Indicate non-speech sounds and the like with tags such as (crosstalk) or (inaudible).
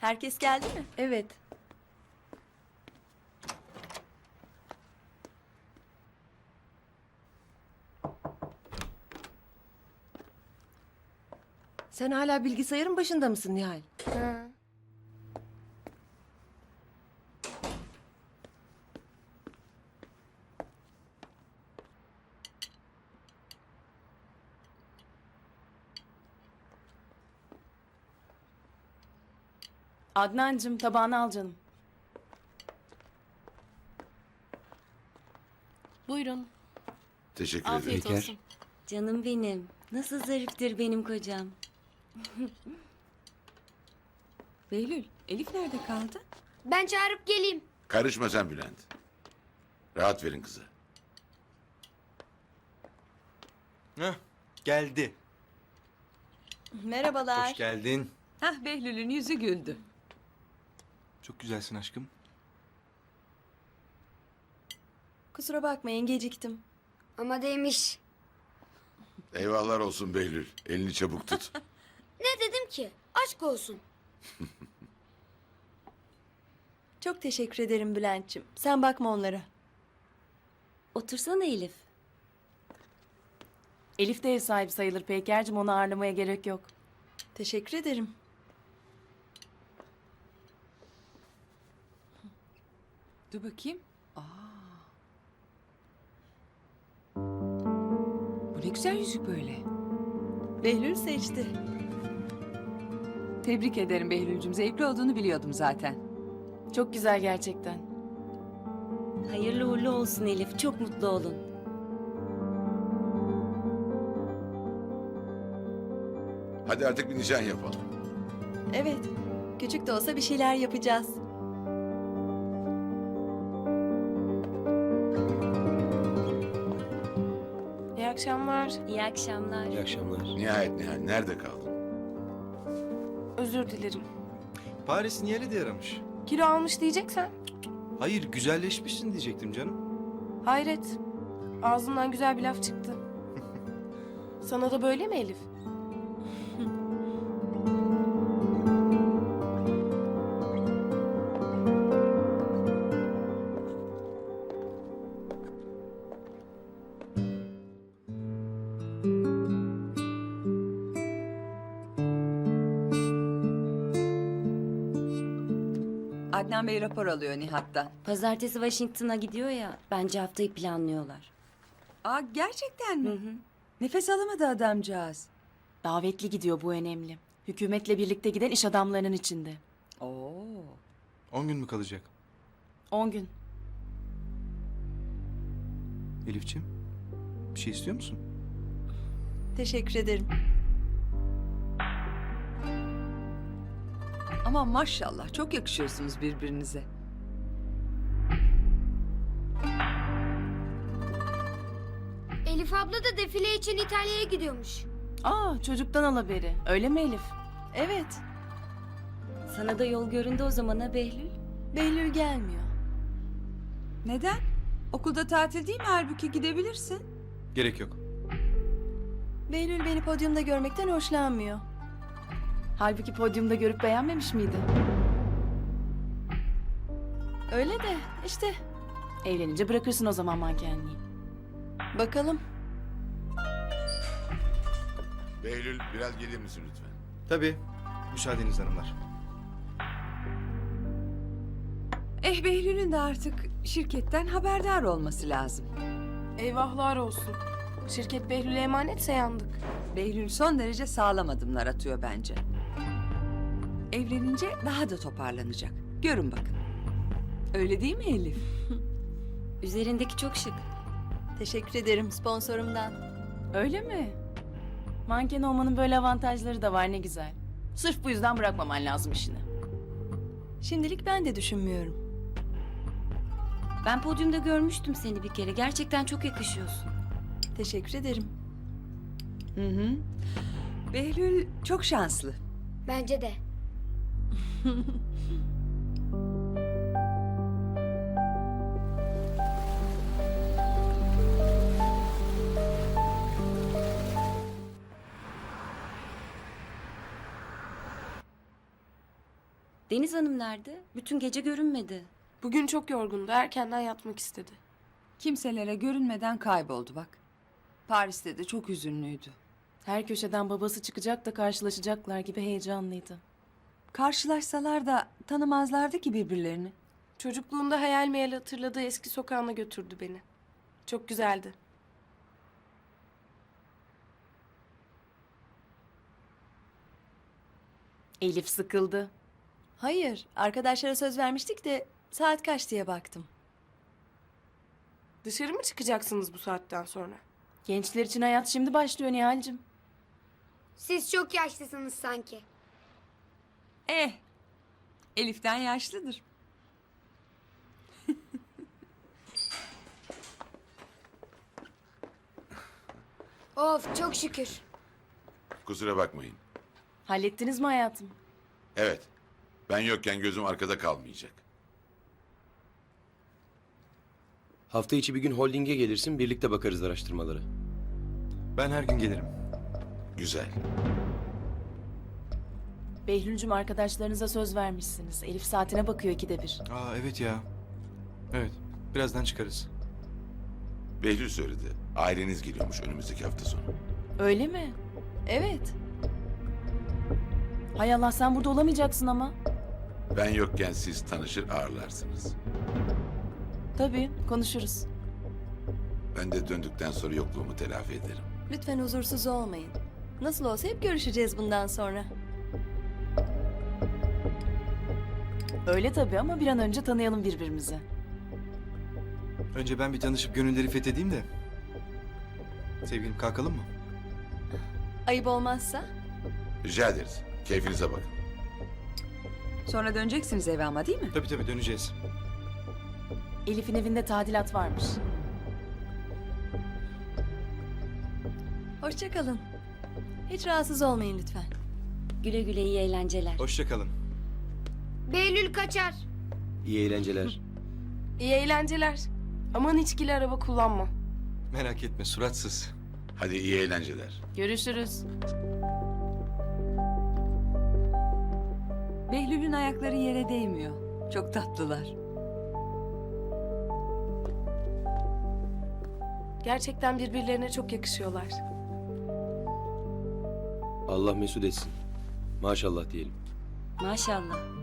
Herkes geldi mi? Evet. Sen hala bilgisayarın başında mısın Nihal? Ha. Adnancığım tabağını al canım. Buyurun. Teşekkür Afiyet ederim. olsun. Canım benim. Nasıl zariftir benim kocam. (laughs) Behlül, Elif nerede kaldı? Ben çağırıp geleyim. Karışma sen Bülent. Rahat verin kıza. Heh, geldi. Merhabalar. Hoş geldin. Hah Behlül'ün yüzü güldü. Çok güzelsin aşkım. Kusura bakmayın geciktim. Ama demiş. Eyvahlar olsun Behlül. Elini çabuk tut. (laughs) Ne dedim ki? Aşk olsun. (laughs) Çok teşekkür ederim Bülent'ciğim. Sen bakma onlara. Otursana Elif. Elif de ev sahibi sayılır Peyker'cim onu ağırlamaya gerek yok. Teşekkür ederim. Dur bakayım. Aa. Bu ne güzel yüzük böyle. Behlül seçti. Tebrik ederim Behlül'cüm. Zevkli olduğunu biliyordum zaten. Çok güzel gerçekten. Hayırlı uğurlu olsun Elif. Çok mutlu olun. Hadi artık bir nişan yapalım. Evet. Küçük de olsa bir şeyler yapacağız. Akşamlar. İyi akşamlar. İyi akşamlar. Nihayet Nihal nerede kaldın? Özür dilerim. Paris Nihal'i de aramış. Kilo almış diyeceksen. Hayır güzelleşmişsin diyecektim canım. Hayret. Ağzından güzel bir laf çıktı. Sana da böyle mi Elif? Adnan Bey rapor alıyor Nihat'tan. Pazartesi Washington'a gidiyor ya. Bence haftayı planlıyorlar. Aa gerçekten mi? Nefes alamadı adamcağız. Davetli gidiyor bu önemli. Hükümetle birlikte giden iş adamlarının içinde. Oo. 10 gün mü kalacak? 10 gün. Elifçim bir şey istiyor musun? Teşekkür ederim. Ama maşallah çok yakışıyorsunuz birbirinize. Elif abla da defile için İtalya'ya gidiyormuş. Aa çocuktan al haberi. Öyle mi Elif? Evet. Sana da yol göründü o zaman ha Behlül. Behlül gelmiyor. Neden? Okulda tatil değil mi? Halbuki gidebilirsin. Gerek yok. Behlül beni podyumda görmekten hoşlanmıyor. Halbuki podyumda görüp beğenmemiş miydi? Öyle de işte Evlenince bırakırsın o zaman mankenliği. bakalım. Behlül biraz gelir misin lütfen? Tabii. Müsaadenizle hanımlar. Eh Behlül'ün de artık şirketten haberdar olması lazım. Eyvahlar olsun. Şirket Behlül'e emanetse yandık. Behlül son derece sağlam adımlar atıyor bence. Evlenince daha da toparlanacak. Görün bakın. Öyle değil mi Elif? (laughs) Üzerindeki çok şık. Teşekkür ederim sponsorumdan. Öyle mi? Manken olmanın böyle avantajları da var ne güzel. Sırf bu yüzden bırakmaman lazım işini. Şimdilik ben de düşünmüyorum. Ben podyumda görmüştüm seni bir kere. Gerçekten çok yakışıyorsun. Teşekkür ederim. Hı hı. Behlül çok şanslı. Bence de. (laughs) Deniz Hanım nerede? Bütün gece görünmedi. Bugün çok yorgundu. Erkenden yatmak istedi. Kimselere görünmeden kayboldu bak. Paris'te de çok üzünlüydü. Her köşeden babası çıkacak da karşılaşacaklar gibi heyecanlıydı. Karşılaşsalar da tanımazlardı ki birbirlerini. Çocukluğunda hayal meyal hatırladığı eski sokağına götürdü beni. Çok güzeldi. Elif sıkıldı. Hayır, arkadaşlara söz vermiştik de saat kaç diye baktım. Dışarı mı çıkacaksınız bu saatten sonra? Gençler için hayat şimdi başlıyor Nihal'cim. Siz çok yaşlısınız sanki. Eh, Elif'ten yaşlıdır. Of çok şükür. Kusura bakmayın. Hallettiniz mi hayatım? Evet. Ben yokken gözüm arkada kalmayacak. Hafta içi bir gün holdinge gelirsin birlikte bakarız araştırmalara. Ben her gün gelirim. Güzel. Behlül'cüm arkadaşlarınıza söz vermişsiniz. Elif saatine bakıyor ikide bir. Aa evet ya. Evet. Birazdan çıkarız. Behlül söyledi. Aileniz geliyormuş önümüzdeki hafta sonu. Öyle mi? Evet, Hay Allah sen burada olamayacaksın ama. Ben yokken siz tanışır ağırlarsınız. Tabii konuşuruz. Ben de döndükten sonra yokluğumu telafi ederim. lütfen huzursuz olmayın. Nasıl olsa hep görüşeceğiz bundan sonra. Öyle tabii ama bir an önce tanıyalım birbirimizi. Önce ben bir tanışıp gönülleri fethedeyim de. Sevgilim kalkalım mı? Ayıp olmazsa Rica ederiz. Keyfinize bakın. Sonra döneceksiniz eve ama değil mi? Tabii tabii döneceğiz. Elif'in evinde tadilat varmış. hoşça kalın. Hiç rahatsız olmayın lütfen. Güle güle iyi eğlenceler. Hoşça kalın. Behlül kaçar. İyi eğlenceler. İyi eğlenceler. Aman içkili araba kullanma. Merak etme suratsız. Hadi iyi eğlenceler. Görüşürüz. Behlül'ün ayakları yere değmiyor. Çok tatlılar. Gerçekten birbirlerine çok yakışıyorlar. Allah mesut etsin. Maşallah diyelim. Maşallah.